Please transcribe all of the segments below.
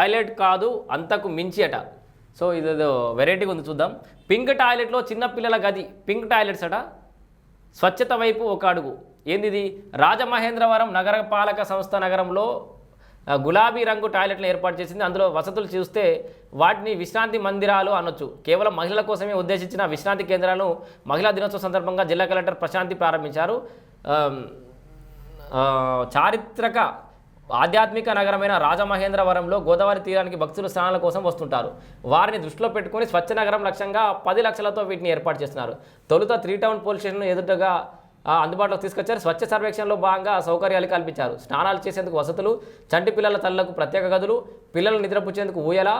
Toilet కాదు అంతకు మించి అట సో ఇదేదో వెరైటీగా ఉంది చూద్దాం. పింక్ టాయిలెట్లో చిన్నపిల్లల గది. పింక్ టాయిలెట్స్ అట. స్వచ్ఛత వైపు ఒక అడుగు. ఏంది ఇది రాజమహేంద్రవరం నగరపాలక సంస్థ నగరంలో గులాబీ రంగు టాయిలెట్లను ఏర్పాటు చేసింది. అందులో వసతులు చూస్తే వాటిని విశ్రాంతి మందిరాలు అనొచ్చు. కేవలం మహిళల కోసమే ఉద్దేశించిన విశ్రాంతి కేంద్రాలను మహిళా దినోత్సవం సందర్భంగా జిల్లా కలెక్టర్ ప్రశాంతి ప్రారంభించారు. చారిత్రక ఆధ్యాత్మిక నగరమైన రాజమహేంద్రవరంలో గోదావరి తీరానికి భక్తులు స్నానాల కోసం వస్తుంటారు. వారిని దృష్టిలో పెట్టుకొని స్వచ్ఛ నగరం లక్ష్యంగా పది లక్షలతో వీటిని ఏర్పాటు చేస్తున్నారు. తొలుత త్రీ టౌన్ పోలీస్ స్టేషన్ ఎదుటగా అందుబాటులోకి తీసుకొచ్చారు. స్వచ్ఛ సర్వేక్షణలో భాగంగా సౌకర్యాలు కల్పించారు. స్నానాలు చేసేందుకు వసతులు చంటి పిల్లల తల్లకు ప్రత్యేక గదులు పిల్లలు నిద్రపుచ్చేందుకు ఊయల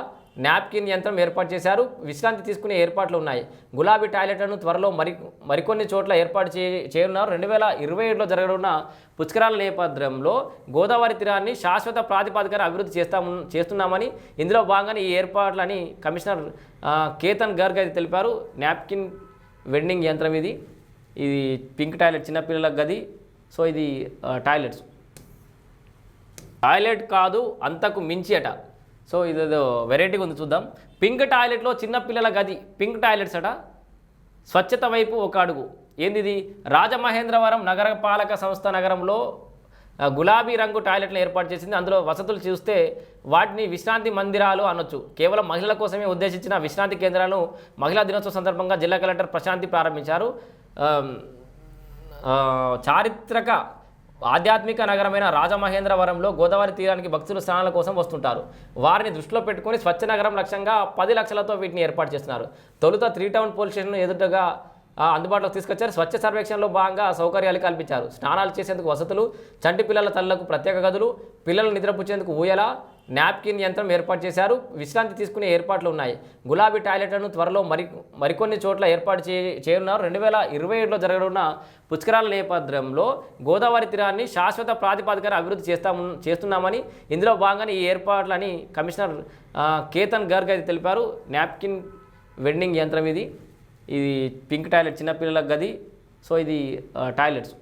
నాప్కిన్ యంత్రం ఏర్పాటు చేశారు. విశ్రాంతి తీసుకునే ఏర్పాట్లు ఉన్నాయి. గులాబీ టాయిలెట్లను త్వరలో మరి మరికొన్ని చోట్ల ఏర్పాటు చే చేయనున్నారు. రెండు వేల ఇరవై ఏడులో జరగనున్న పుష్కరాల నేపథ్యంలో గోదావరి తీరాన్ని శాశ్వత ప్రాతిపదికన అభివృద్ధి చేస్తాము చేస్తున్నామని ఇందులో భాగంగానే ఈ ఏర్పాట్లని కమిషనర్ కేతన్ గర్గ్ అయితే తెలిపారు. నాప్కిన్ వెండింగ్ యంత్రం ఇది. ఇది పింక్ టాయిలెట్ చిన్నపిల్లల గది. సో ఇది టాయిలెట్స్. టాయిలెట్ కాదు అంతకు మించి అట. సో ఇదేదో వెరైటీగా ఉంది చూద్దాం. పింక్ టాయిలెట్లో చిన్నపిల్లల గది. పింక్ టాయిలెట్స్ అట. స్వచ్ఛత వైపు ఒక అడుగు. ఏంది ఇది రాజమహేంద్రవరం నగరపాలక సంస్థ నగరంలో గులాబీ రంగు టాయిలెట్లను ఏర్పాటు చేసింది. అందులో వసతులు చూస్తే వాటిని విశ్రాంతి మందిరాలు అనొచ్చు. కేవలం మహిళల కోసమే ఉద్దేశించిన విశ్రాంతి కేంద్రాలను మహిళా దినోత్సవం సందర్భంగా జిల్లా కలెక్టర్ ప్రశాంతి ప్రారంభించారు. చారిత్రక ఆధ్యాత్మిక నగరమైన రాజమహేంద్రవరంలో గోదావరి తీరానికి భక్తులు స్నానాల కోసం వస్తుంటారు. వారిని దృష్టిలో పెట్టుకొని స్వచ్ఛ నగరం లక్ష్యంగా పది లక్షలతో వీటిని ఏర్పాటు చేస్తున్నారు. తొలుత త్రీ టౌన్ పోలీస్ స్టేషన్ ఎదుటగా అందుబాటులోకి తీసుకొచ్చారు. స్వచ్ఛ సర్వేక్షణలో భాగంగా సౌకర్యాలు కల్పించారు. స్నానాలు చేసేందుకు వసతులు చంటి పిల్లల తల్లకు ప్రత్యేక గదులు పిల్లలు నిద్రపుచ్చేందుకు ఊయల నాప్కిన్ యంత్రం ఏర్పాటు చేశారు. విశ్రాంతి తీసుకునే ఏర్పాట్లు ఉన్నాయి. గులాబీ టాయిలెట్లను త్వరలో మరి మరికొన్ని చోట్ల ఏర్పాటు చే చేయనున్నారు. రెండు వేల ఇరవై ఏడులో జరగనున్న పుష్కరాల నేపథ్యంలో గోదావరి తీరాన్ని శాశ్వత ప్రాతిపదికన అభివృద్ధి చేస్తాము చేస్తున్నామని ఇందులో భాగంగానే ఈ ఏర్పాట్లని కమిషనర్ కేతన్ గర్గ్ అయితే తెలిపారు. నాప్కిన్ వెండింగ్ యంత్రం ఇది. ఇది పింక్ టాయిలెట్ చిన్నపిల్లల గది. సో ఇది టాయిలెట్స్.